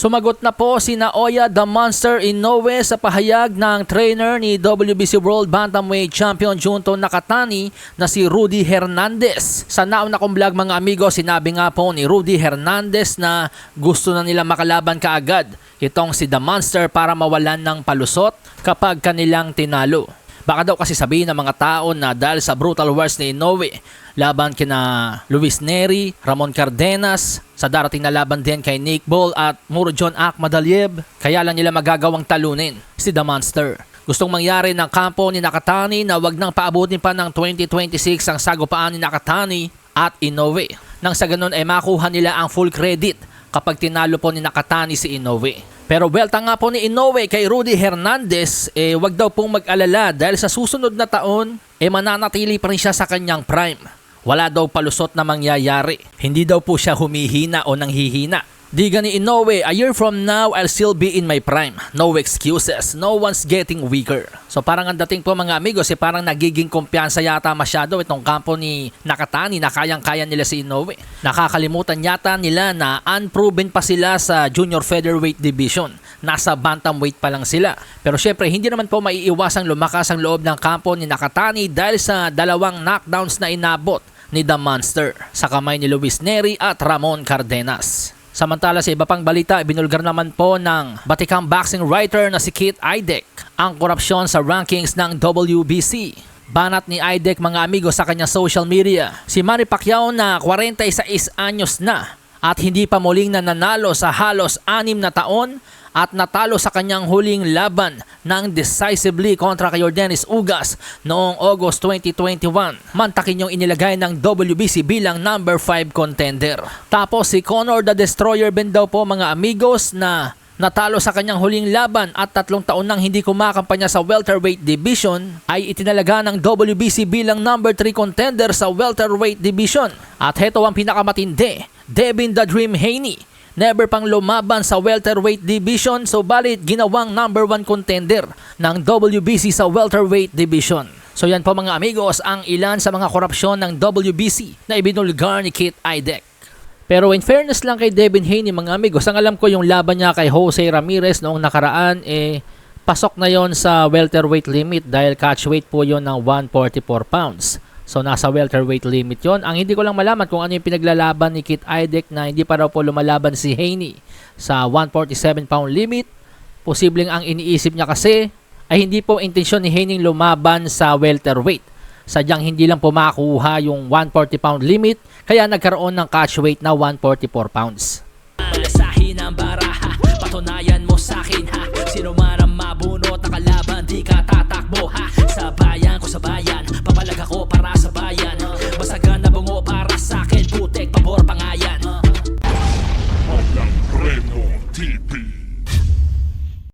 Sumagot na po si Naoya the Monster Inoue sa pahayag ng trainer ni WBC World Bantamweight Champion Junto Nakatani na si Rudy Hernandez. Sa nauna kong vlog mga amigo, sinabi nga po ni Rudy Hernandez na gusto na nila makalaban kaagad itong si The Monster para mawalan ng palusot kapag kanilang tinalo. Baka daw kasi sabihin ng mga tao na dahil sa brutal wars ni Inoue, laban kina Luis Neri, Ramon Cardenas, sa darating na laban din kay Nick Ball at Muro John Akmadaliev, kaya lang nila magagawang talunin si The Monster. Gustong mangyari ng kampo ni Nakatani na wag nang paabutin pa ng 2026 ang sagupaan ni Nakatani at Inoue. Nang sa ganun ay makuha nila ang full credit kapag tinalo po ni Nakatani si Inoue. Pero welta nga po ni Inoue kay Rudy Hernandez, eh wag daw pong mag-alala dahil sa susunod na taon, eh mananatili pa rin siya sa kanyang prime. Wala daw palusot na mangyayari. Hindi daw po siya humihina o nanghihina. Diga ni Inoue, a year from now, I'll still be in my prime. No excuses. No one's getting weaker. So parang ang dating po mga amigos, eh, parang nagiging kumpiyansa yata masyado itong kampo ni Nakatani na kayang-kaya nila si Inoue. Nakakalimutan yata nila na unproven pa sila sa junior featherweight division. Nasa bantamweight pa lang sila. Pero syempre, hindi naman po maiiwasang lumakas ang loob ng kampo ni Nakatani dahil sa dalawang knockdowns na inabot ni The Monster sa kamay ni Luis Neri at Ramon Cardenas. Samantala sa iba pang balita, binulgar naman po ng batikang boxing writer na si Kit Idek ang korupsyon sa rankings ng WBC. Banat ni Idek mga amigo sa kanya social media. Si Manny Pacquiao na 46 anyos na at hindi pa muling nananalo sa halos anim na taon at natalo sa kanyang huling laban ng decisively kontra kay Dennis Ugas noong August 2021. Mantakin yung inilagay ng WBC bilang number 5 contender. Tapos si Conor the Destroyer Ben daw po mga amigos na natalo sa kanyang huling laban at tatlong taon nang hindi kumakampanya sa welterweight division ay itinalaga ng WBC bilang number 3 contender sa welterweight division. At heto ang pinakamatindi, Devin the Dream Haney Never pang lumaban sa welterweight division so balit ginawang number 1 contender ng WBC sa welterweight division. So yan po mga amigos ang ilan sa mga korupsyon ng WBC na ibinulgar ni Kit Idek. Pero in fairness lang kay Devin Haney mga amigos, ang alam ko yung laban niya kay Jose Ramirez noong nakaraan eh pasok na yon sa welterweight limit dahil catch weight po yon ng 144 pounds. So nasa welterweight limit yon. Ang hindi ko lang malaman kung ano yung pinaglalaban ni Kit Idek na hindi pa raw po lumalaban si Haney sa 147 pound limit. Posibleng ang iniisip niya kasi ay hindi po intensyon ni Haney lumaban sa welterweight. Sadyang hindi lang po makuha yung 140 pound limit kaya nagkaroon ng catch weight na 144 pounds. Sa hinang baraha, patunayan mo sa akin ha, sino man ang mabunot na kalaban, di ka tatakbo